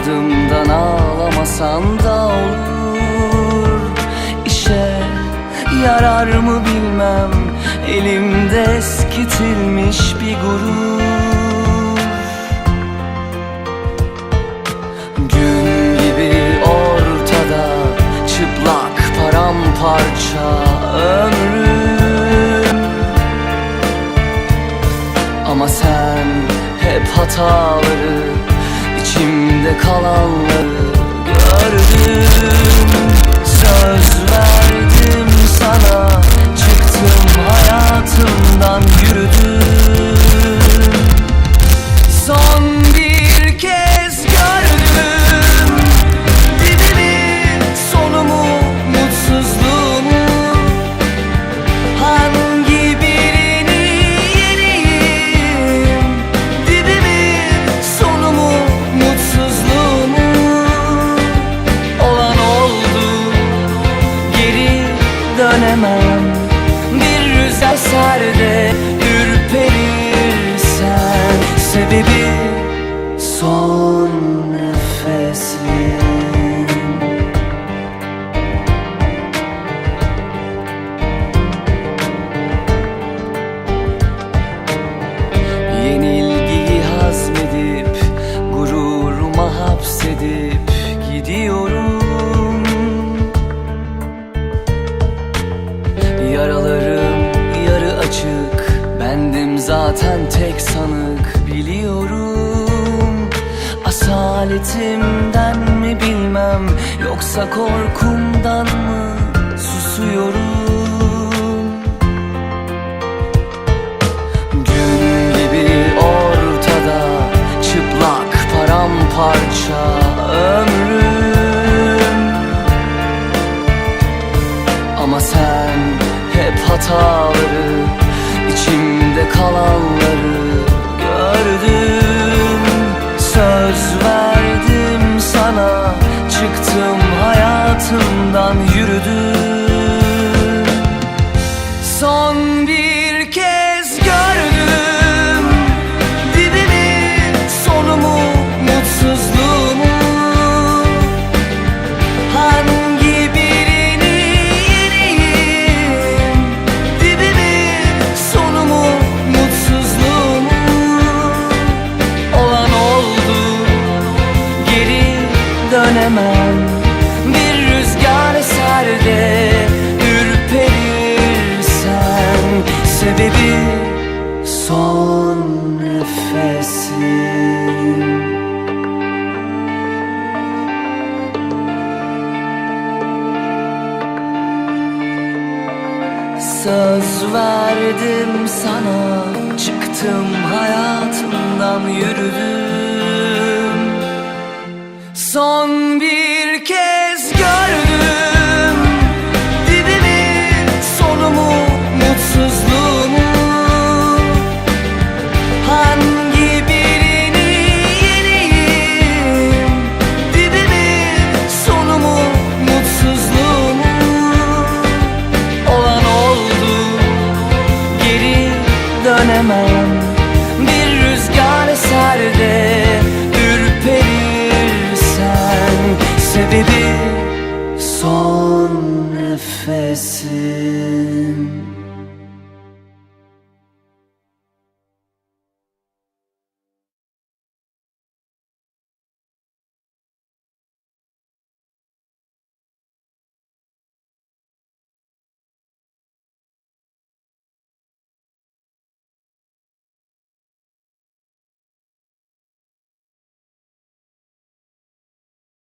Ardımdan ağlamasan da olur. İşe yarar mı bilmem Elimde eskitilmiş bir gurur. Gün gibi ortada Çıplak paramparça ömrüm. Ama sen hep hataları İçimde kalanları gördüm. Söz ver gidiyorum. Yaralarım yarı açık Bendim zaten tek sanık biliyorum. Asaletimden mi bilmem Yoksa korkumdan mı susuyorum? Gün gibi ortada Çıplak paramparça ömrüm Ama sen hep hataları içimde kalanları son nefesim Söz verdim sana Çıktım hayatımdan yürüdüm. Son